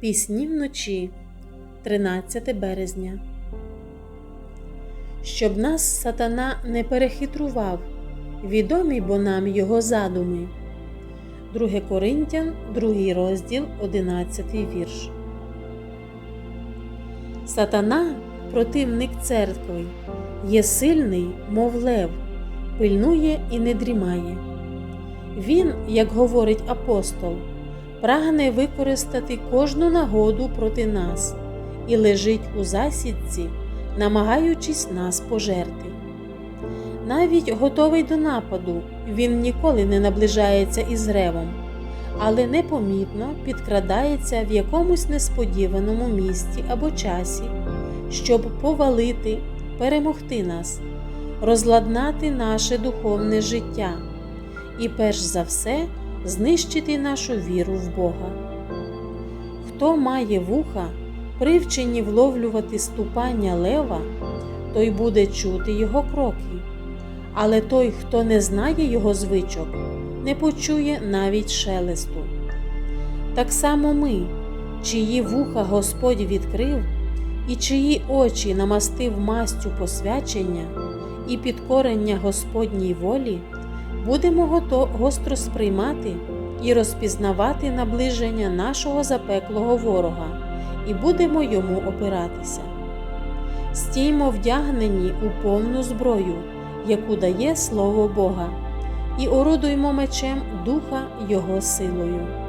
Пісні вночі, 13 березня. Щоб нас сатана не перехитрував, відомі бо нам його задуми. 2 Коринтян, 2 розділ, 11 вірш. Сатана, противник церкви, є сильний, мов лев, пильнує і не дрімає. Він, як говорить апостол, прагне використати кожну нагоду проти нас і лежить у засідці, намагаючись нас пожерти. Навіть готовий до нападу, він ніколи не наближається із ревом, але непомітно підкрадається в якомусь несподіваному місці або часі, щоб повалити, перемогти нас, розладнати наше духовне життя і, перш за все, знищити нашу віру в Бога. Хто має вуха, привчені вловлювати ступання лева, той буде чути його кроки, але той, хто не знає його звичок, не почує навіть шелесту. Так само ми, чиї вуха Господь відкрив, і чиї очі намастив мастю посвячення і підкорення Господній волі, будемо гостро сприймати і розпізнавати наближення нашого запеклого ворога, і будемо йому опиратися. Стіймо вдягнені у повну зброю, яку дає Слово Бога, і орудуймо мечем Духа Його силою.